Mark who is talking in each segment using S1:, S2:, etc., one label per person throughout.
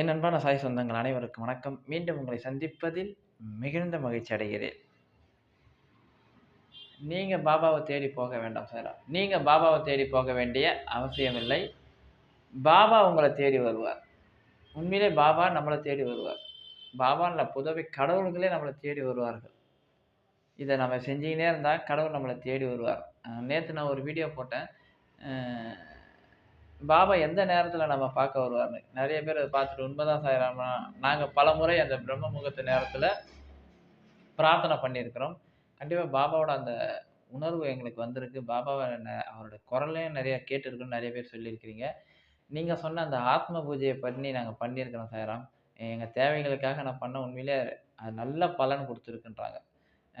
S1: என் அன்பான சாய் சொந்தங்கள் அனைவருக்கும் வணக்கம். மீண்டும் உங்களை சந்திப்பதில் மிகுந்த மகிழ்ச்சி அடைகிறேன். நீங்கள் பாபாவை தேடி போக வேண்டாம் சார் நீங்கள் பாபாவை தேடி போக வேண்டிய அவசியமில்லை. பாபா உங்களை தேடி வருவார். உண்மையிலே பாபா நம்மளை தேடி வருவார். பாபான்ல புதவி கடவுள்களே நம்மளை தேடி வருவார்கள். இதை நம்ம செஞ்சுக்கினே இருந்தால் கடவுள் நம்மளை தேடி வருவார். நேற்று நான் ஒரு வீடியோ போட்டேன். பாபா எந்த நேரத்தில் நம்ம பார்க்க வருவார்னு? நிறைய பேர் அதை பார்த்துட்டு உண்மைதான் சாயிராமா நாங்கள் பல முறை அந்த பிரம்ம முகூர்த்த நேரத்தில் பிரார்த்தனை பண்ணியிருக்கிறோம். கண்டிப்பாக பாபாவோட அந்த உணர்வு எங்களுக்கு வந்திருக்கு. பாபாவை ந- அவரோட குரலையும் நிறையா கேட்டுருக்குன்னு நிறைய பேர் சொல்லியிருக்கிறீங்க. நீங்கள் சொன்ன அந்த ஆத்ம பூஜையை பண்ணி நாங்கள் பண்ணியிருக்கிறோம் சாய்ராம் எங்கள் தேவைகளுக்காக நான் பண்ண உண்மையிலே அது நல்ல பலன் கொடுத்துருக்குன்றாங்க.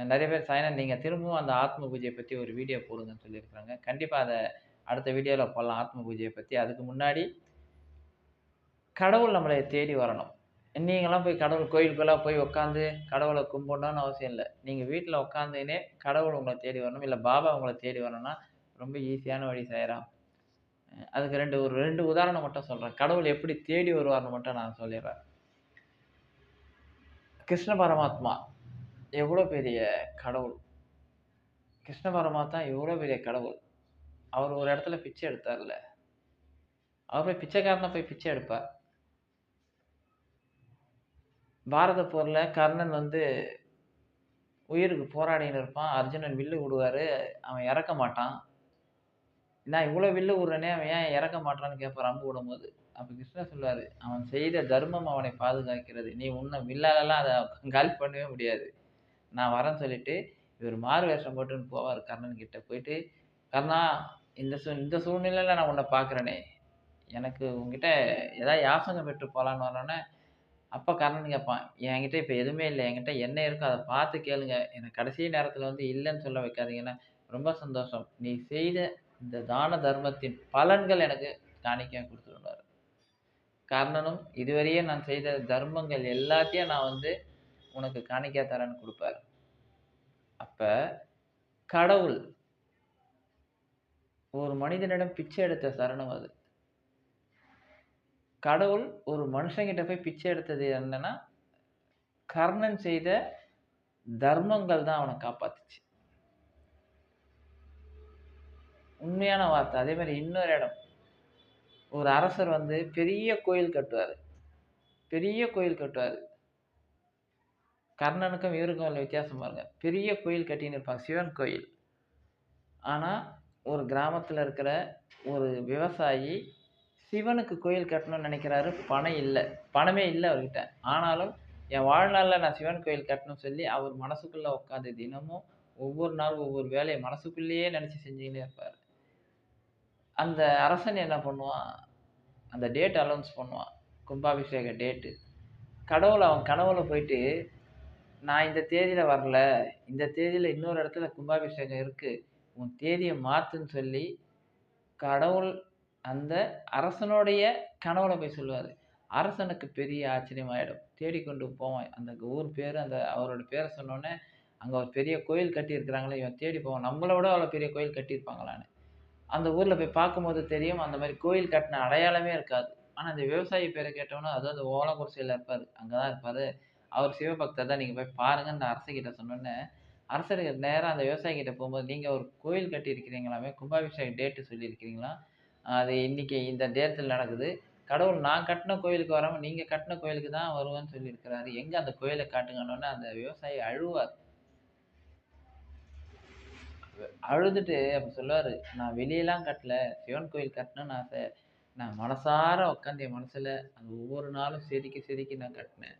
S1: நிறைய பேர் சாயனா நீங்கள் திரும்பவும் அந்த ஆத்ம பூஜையை பற்றி ஒரு வீடியோ போடுங்கன்னு சொல்லியிருக்கிறாங்க. கண்டிப்பாக அதை அடுத்த வீடியோவில் போடலாம். ஆத்ம பூஜையை பற்றி அதுக்கு முன்னாடி கடவுள் நம்மளை தேடி வரணும். நீங்களாம் போய் கடவுள் கோயிலுக்கெல்லாம் போய் உட்காந்து கடவுளை கும்பிடணும்னு அவசியம் இல்லை. நீங்கள் வீட்டில் உட்காந்துனே கடவுள் உங்களை தேடி வரணும். இல்லை பாபா உங்களை தேடி வரணும்னா ரொம்ப ஈஸியான வழி செய்கிறான் அதுக்கு ரெண்டு ஒரு ரெண்டு உதாரணம் மட்டும் சொல்கிறேன் கடவுள் எப்படி தேடி வருவார்னு மட்டும் நான் சொல்லிடுறேன். கிருஷ்ண பரமாத்மா எவ்வளோ பெரிய கடவுள்? கிருஷ்ண பரமாத்மா எவ்வளோ பெரிய கடவுள்? அவர் ஒரு இடத்துல பிச்சை எடுத்தார்ல. அவர் போய் பிச்சைக்காரனை போய் பிச்சை எடுப்பார் பாரத போரில் கர்ணன் வந்து உயிருக்கு போராடின்னு இருப்பான். அர்ஜுனன் வில்லு விடுவார். அவன் இறக்க மாட்டான். நான் இவ்வளோ வில்லு விடுறனே அவன் ஏன் இறக்க மாட்டான்னு கேட்பான் அம்பு விடும்போது. அப்போ கிருஷ்ணர் சொல்லுவார் அவன் செய்த தர்மம் அவனை பாதுகாக்கிறது. நீ உன்னை வில்லாலெல்லாம் அதை காலி பண்ணவே முடியாது. நான் வரேன்னு சொல்லிட்டு இவர் மாறு வேஷம் போட்டுன்னு போவார் கர்ணன் கிட்ட போயிட்டு கர்ணா இந்த சூ இந்த சூழ்நிலையில் நான் உன்னை பார்க்குறேனே எனக்கு உங்ககிட்ட ஏதாவது யாசகம் பெற்று போகலான்னு வரேன்னே அப்போ கர்ணன் கேட்பான் என்கிட்ட இப்போ எதுவுமே இல்லை. என்கிட்ட என்ன இருக்கோ அதை பார்த்து கேளுங்க. எனக்கு கடைசி நேரத்தில் வந்து இல்லைன்னு சொல்ல வைக்காதீங்கன்னா ரொம்ப சந்தோஷம். நீ செய்த இந்த தான தர்மத்தின் பலன்கள் எனக்கு காணிக்கையாக கொடுத்துருந்தார். கர்ணனும் இதுவரையே நான் செய்த தர்மங்கள் எல்லாத்தையும் நான் வந்து உனக்கு காணிக்கையா தரேன்னு கொடுப்பார். அப்போ கடவுள் ஒரு மனிதனிடம் பிச்சை எடுத்த தருணம் அது. கடவுள் ஒரு மனுஷங்கிட்ட போய் பிச்சை எடுத்தது என்னன்னா கர்ணன் செய்த தர்மங்கள் தான் அவனை காப்பாத்துச்சு. உண்மையான வார்த்தை. அதே மாதிரி இன்னொரு இடம். ஒரு அரசர் வந்து பெரிய கோயில் கட்டுவார். பெரிய கோயில் கட்டுவார். கர்ணனுக்கும் இவருக்கும் உள்ள வித்தியாசம் பாருங்க. பெரிய கோயில் கட்டின்னு இருப்பாங்க. சிவன் கோயில். ஆனால் ஒரு கிராமத்தில் இருக்கிற ஒரு விவசாயி சிவனுக்கு கோயில் கட்டணும்னு நினைக்கிறாரு. பணம் இல்லை. பணமே இல்லை அவர்கிட்ட. ஆனாலும் என் வாழ்நாளில் நான் சிவன் கோயில் கட்டணும்னு சொல்லி அவர் மனசுக்குள்ளே உட்காந்து தினமும் ஒவ்வொரு நாளும் ஒவ்வொரு வேலையை மனசுக்குள்ளேயே நினச்சி செஞ்சுக்கிட்டே இருப்பார். அந்த அரசன் என்ன பண்ணுவான்? அந்த டேட் அலௌன்ஸ் பண்ணுவான். கும்பாபிஷேக டேட்டு கடவுள் அவன் கனவுல போயிட்டு நான் இந்த தேதியில் வரல. இந்த தேதியில் இன்னொரு இடத்துல கும்பாபிஷேகம் இருக்குது உன் தேதியை மாற்றுன்னு சொல்லி கடவுள் அந்த அரசனுடைய கனவுல போய் சொல்லுவார். அரசனுக்கு பெரிய ஆச்சரியமாயிடும். தேடிக்கொண்டு போவான். அந்த ஊர் பேர் அந்த அவரோட பேரை சொன்னோன்னே அங்கே ஒரு பெரிய கோயில் கட்டியிருக்கிறாங்களே இவன் தேடி போவான். நம்மளை விட அவ்வளோ பெரிய கோயில் கட்டியிருப்பாங்களான்னு. அந்த ஊரில் போய் பார்க்கும்போது தெரியும் அந்த மாதிரி கோயில் கட்டின அடையாளமே இருக்காது. ஆனால் அந்த விவசாயி பேரை கேட்டோன்னா அதுவும் அந்த ஓலக்குறிச்சியில் இருப்பார். அங்கே தான் இருப்பார். அவர் சிவபக்தர் தான். நீங்கள் போய் பாருங்கன்னு அந்த அரசகிட்ட சொன்னோன்னே அரசர்கள் நேராக அந்த விவசாயிகிட்ட போகும்போது நீங்கள் ஒரு கோயில் கட்டியிருக்கிறீங்களாமே கும்பாபிஷேகம் டேட்டு சொல்லியிருக்கிறீங்களா? அது இன்னைக்கு இந்த டேட்டில் நடக்குது. கடவுள் நான் கட்டின கோயிலுக்கு வராமல் நீங்கள் கட்டின கோயிலுக்கு தான் வருவேன்னு சொல்லியிருக்கிறாரு. எங்கே அந்த கோயிலை காட்டுங்கன்னு அந்த விவசாயி அழுவார். அழுதுட்டு அப்போ சொல்லுவார் நான் வெளியெல்லாம் கட்டல. சிவன் கோயில் கட்டணும்னு ஆசை. நான் மனசார உட்காந்து என் மனசில் அந்த ஒவ்வொரு நாளும் செதுக்கி செதுக்கி நான் கட்டினேன்.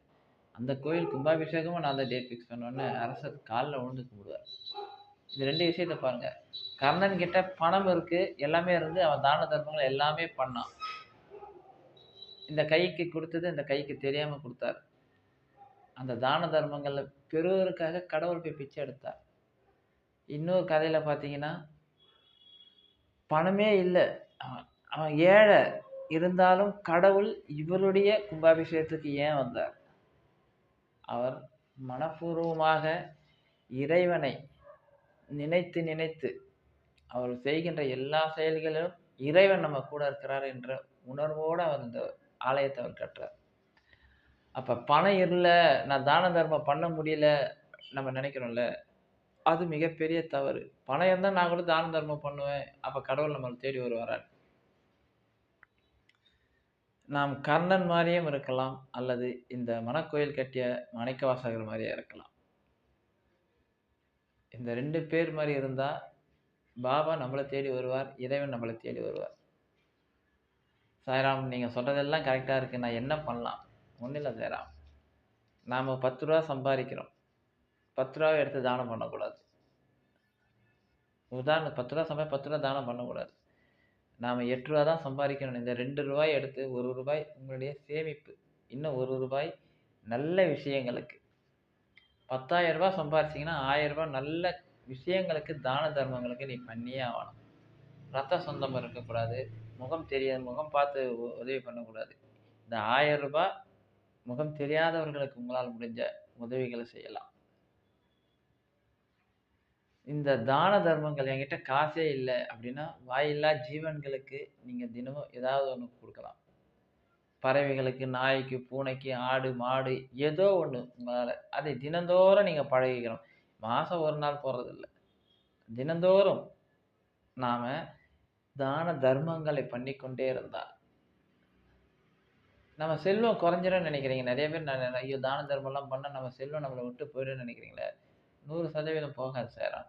S1: அந்த கோயில் கும்பாபிஷேகமும் நான் தான் டேட் ஃபிக்ஸ் பண்ணோன்னே அரசர் காலில் விழுந்து கும்பிடுவார். இது ரெண்டு விஷயத்த பாருங்க. கர்ணன் கிட்ட பணம் இருக்குது எல்லாமே இருந்து அவன் தான தர்மங்கள் எல்லாமே பண்ணான். இந்த கைக்கு கொடுத்தது இந்த கைக்கு தெரியாமல் கொடுத்தார். அந்த தான தர்மங்களில் பெறுவதற்காக கடவுள் போய் பிச்சை எடுத்தார். இன்னொரு கதையில் பார்த்தீங்கன்னா பணமே இல்லை. அவன் அவன் ஏழை இருந்தாலும் கடவுள் இவருடைய கும்பாபிஷேகத்துக்கு ஏன் வந்தார்? அவர் மனப்பூர்வமாக இறைவனை நினைத்து நினைத்து அவர் செய்கின்ற எல்லா செயல்களிலும் இறைவன் நம்ம கூட இருக்கிறார் என்ற உணர்வோடு அவர் இந்த ஆலயத்தை அவர் கட்டுறார். அப்போ பணம் இல்லை நான் தான தர்மம் பண்ண முடியல நம்ம நினைக்கிறோம்ல அது மிகப்பெரிய தவறு. பணம் இருந்தால் நான் கூட தான தர்மம் பண்ணுவேன். அப்போ கடவுள் நம்மளை தேடி வருவாரான் நாம் கர்ணன் மாதிரியும் இருக்கலாம் அல்லது இந்த மனக்கோயில் கட்டிய மாணிக்கவாசகர் மாதிரியே இருக்கலாம். இந்த ரெண்டு பேர் மாதிரி இருந்தால் பாபா நம்மளை தேடி வருவார் இறைவன் நம்மளை தேடி வருவார். சாய்ராம் நீங்கள் சொல்கிறதெல்லாம் கரெக்டாக இருக்குது நான் என்ன பண்ணலாம்? ஒன்றும் இல்லை சாய்ராம். நாம் பத்து ரூபா சம்பாதிக்கிறோம். பத்து ரூபாவை எடுத்து தானம் பண்ணக்கூடாது. உதாரணம் பத்து ரூபா சம்பாதி பத்து ரூபா தானம் பண்ணக்கூடாது. நாம் எட்டு ரூபா தான் சம்பாதிக்கணும். இந்த ரெண்டு ரூபாய் எடுத்து ஒரு ரூபாய் உங்களுடைய சேமிப்பு. இன்னும் ஒரு ரூபாய் நல்ல விஷயங்களுக்கு. பத்தாயிரம் ரூபாய் சம்பாரிச்சிங்கன்னா ஆயிரம் ரூபாய் நல்ல விஷயங்களுக்கு தான தர்மங்களுக்கு நீ பண்ணியே ஆகணும். ரத்த சொந்தம் இருக்கக்கூடாது. முகம் தெரியாத முகம் பார்த்து உ- உதவி பண்ணக்கூடாது. இந்த ஆயிரம் ரூபாய் முகம் தெரியாதவர்களுக்கு உங்களால் முடிஞ்ச உதவிகளை செய்யலாம். இந்த தான தர்மங்கள் என்கிட்ட காசே இல்லை அப்படின்னா வாயில்லா ஜீவன்களுக்கு நீங்கள் தினமும் ஏதாவது ஒன்று கொடுக்கலாம். பறவைகளுக்கு நாய்க்கு பூனைக்கு ஆடு மாடு ஏதோ ஒன்று உங்களால். அதை தினந்தோறும் நீங்கள் பழகிக்கணும். மாதம் ஒரு நாள் போகிறதில்ல தினந்தோறும் நாம் தான தர்மங்களை பண்ணிக்கொண்டே இருந்தால் நம்ம செல்வம் குறைஞ்சிடும் நினைக்கிறீங்க. நிறைய பேர் நான் ஐயோ தான தர்மம்லாம் பண்ணால் நம்ம செல்வம் நம்மளை விட்டு போயிடும்னு நினைக்கிறீங்களே. நூறு சதவீதம் போகாது சேரான்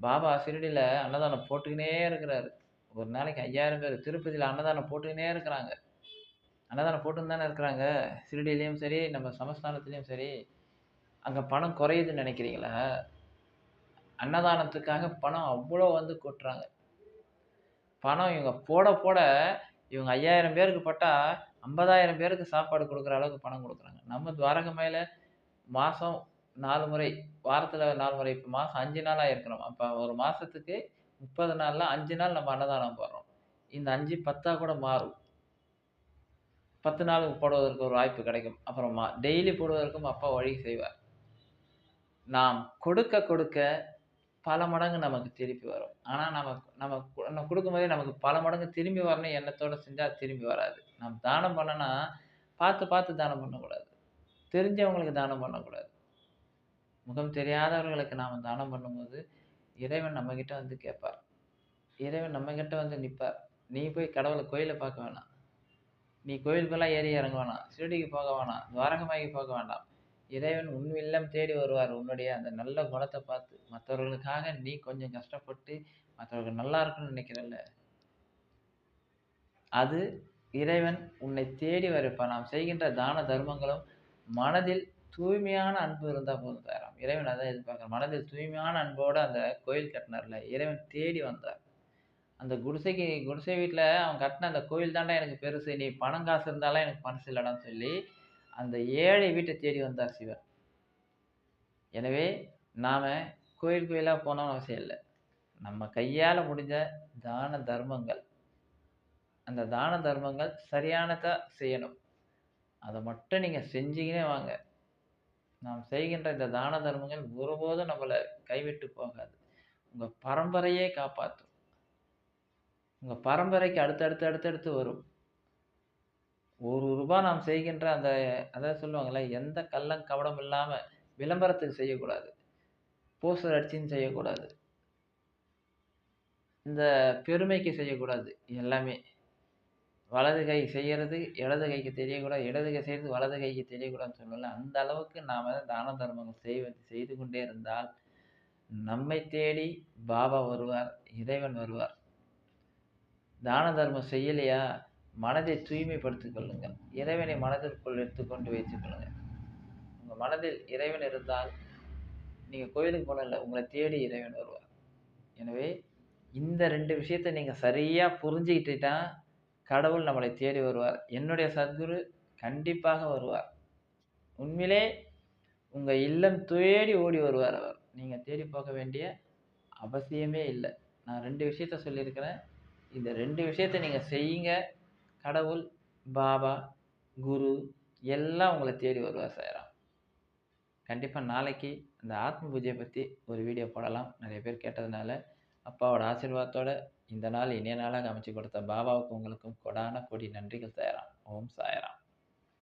S1: பாபா சிறுடியில் அன்னதானம் போட்டுக்கினே இருக்கிறாரு. ஒரு நாளைக்கு ஐயாயிரம் பேர் திருப்பதியில் அன்னதானம் போட்டுக்கினே இருக்கிறாங்க. அன்னதானம் போட்டுன்னு தானே இருக்கிறாங்க. சிறுடியிலையும் சரி நம்ம சமஸ்தானத்துலேயும் சரி அங்கே பணம் குறையுதுன்னு நினைக்கிறீங்களா? அன்னதானத்துக்காக பணம் அவ்வளோ வந்து கொட்டுறாங்க. பணம் இவங்க போட போட இவங்க ஐயாயிரம் பேருக்கு பட்டால் ஐம்பதாயிரம் பேருக்கு சாப்பாடு கொடுக்குற அளவுக்கு பணம் கொடுக்குறாங்க. நம்ம துவாரகமையில் மாதம் நாலு முறை வாரத்தில் நாலு முறை இப்போ மாதம் அஞ்சு நாளாக இருக்கிறோம் அப்போ ஒரு மாதத்துக்கு முப்பது நாளில் அஞ்சு நாள் நம்ம அன்னதானம் போடுறோம். இந்த அஞ்சு பத்தா கூட மாறும். பத்து நாளுக்கு போடுவதற்கு ஒரு வாய்ப்பு கிடைக்கும். அப்புறமா டெய்லி போடுவதற்கும் அப்பா வழி செய்வார். நாம் கொடுக்க கொடுக்க பல மடங்கு நமக்கு திருப்பி வரும். ஆனால் நம்ம நம்ம கு- நம்ம கொடுக்கும்போதே நமக்கு பல மடங்கு திரும்பி வரணும். எண்ணத்தோடு செஞ்சால் திரும்பி வராது. நம்ம தானம் பண்ணனா பார்த்து பார்த்து தானம் பண்ணக்கூடாது. தெரிஞ்சவங்களுக்கு தானம் பண்ணக்கூடாது. முகம் தெரியாதவர்களுக்கு நாம் தானம் பண்ணும்போது இறைவன் நம்மக்கிட்ட வந்து கேட்பார். இறைவன் நம்மக்கிட்ட வந்து நிற்பார் நீ போய் கடவுளை கோயிலை பார்க்க வேணாம். நீ கோயிலுக்கெல்லாம் ஏறி இறங்க வேணாம் சிறுடிக்கு போக வேணாம். துவாரகமாய்க்கு போக வேண்டாம். இறைவன் உன் இல்லம் தேடி வருவார். உன்னுடைய அந்த நல்ல குணத்தை பார்த்து மற்றவர்களுக்காக நீ கொஞ்சம் கஷ்டப்பட்டு மற்றவர்கள் நல்லா இருக்குன்னு நினைக்கிறல்ல? அது இறைவன் உன்னை தேடி வரப்பான். நாம் செய்கின்ற தான தர்மங்களும் மனதில் தூய்மையான அன்பு இருந்தால் போதும் தயாராம் இறைவன் அதான் எதிர்பார்க்குற மனதில் தூய்மையான அன்போடு அந்த கோயில் கட்டினார்ல இறைவன் தேடி வந்தார். அந்த குடிசைக்கு குடிசை வீட்டில் அவன் கட்டின அந்த கோயில் தாண்டா எனக்கு பெருசு. நீ பணம் காசு இருந்தாலும் எனக்கு மனசு இல்லைடான்னு சொல்லி அந்த ஏழை வீட்டை தேடி வந்தார் சிவன். எனவே நாம் கோயில் கோயிலாக போனோம்னு அவசியம் இல்லை. நம்ம கையால் முடிஞ்ச தான தர்மங்கள். அந்த தான தர்மங்கள் சரியானதாக செய்யணும். அதை மட்டும் நீங்கள் செஞ்சீங்கன்னே வாங்க. நாம் செய்கின்ற இந்த தான தர்மங்கள் ஒருபோதும் நம்மளை கைவிட்டு போகாது. உங்கள் பரம்பரையே காப்பாற்றும் உங்கள் பரம்பரைக்கு அடுத்தடுத்து அடுத்தடுத்து வரும். ஒரு ரூபாய் நாம் செய்கின்ற அந்த அதான் சொல்லுவாங்களே எந்த கள்ளம் கவடம் இல்லாமல் விளம்பரத்துக்கு செய்யக்கூடாது. போஸ்டர் அடிச்சின்னு செய்யக்கூடாது. இந்த பெருமைக்கு செய்யக்கூடாது. எல்லாமே வலது கை செய்கிறது இடது கைக்கு தெரியக்கூடாது இடது கை செய்கிறது வலது கைக்கு தெரியக்கூடாதுன்னு சொல்லல. அந்த அளவுக்கு நாம் தான தர்மங்கள் செய்வது செய்து கொண்டே இருந்தால் நம்மை தேடி பாபா வருவார் இறைவன் வருவார். தான தர்மம் செய்யலையா? மனதை தூய்மைப்படுத்திக் கொள்ளுங்கள். இறைவனை மனதிற்குள் எடுத்துக்கொண்டு வைத்துக் கொள்ளுங்கள். உங்கள் மனதில் இறைவன் இருந்தால் நீங்கள் கோயிலுக்கு போனல உங்களை தேடி இறைவன் வருவார். எனவே இந்த ரெண்டு விஷயத்தை நீங்கள் சரியாக புரிஞ்சுக்கிட்டுட்டா கடவுள் நம்மளை தேடி வருவார். என்னுடைய சத்குரு கண்டிப்பாக வருவார். உண்மையிலே உங்கள் இல்லம் தேடி ஓடி வருவார் அவர். நீங்கள் தேடி போக வேண்டிய அவசியமே இல்லை. நான் ரெண்டு விஷயத்த சொல்லியிருக்கிறேன். இந்த ரெண்டு விஷயத்த நீங்கள் செய்யுங்க. கடவுள் பாபா குரு எல்லாம் உங்களை தேடி வருவார் சாயராம். கண்டிப்பாக நாளைக்கு அந்த ஆத்ம பூஜையை பற்றி ஒரு வீடியோ போடலாம். நிறைய பேர் கேட்டதுனால அப்பாவோட ஆசீர்வாதத்தோட இந்த நாள் இனிய நாளாக அமைச்சு கொடுத்த பாபாவுக்கு உங்களுக்கும் கொடான கொடி நன்றிகள் சாயராம். ஓம் சாயராம்.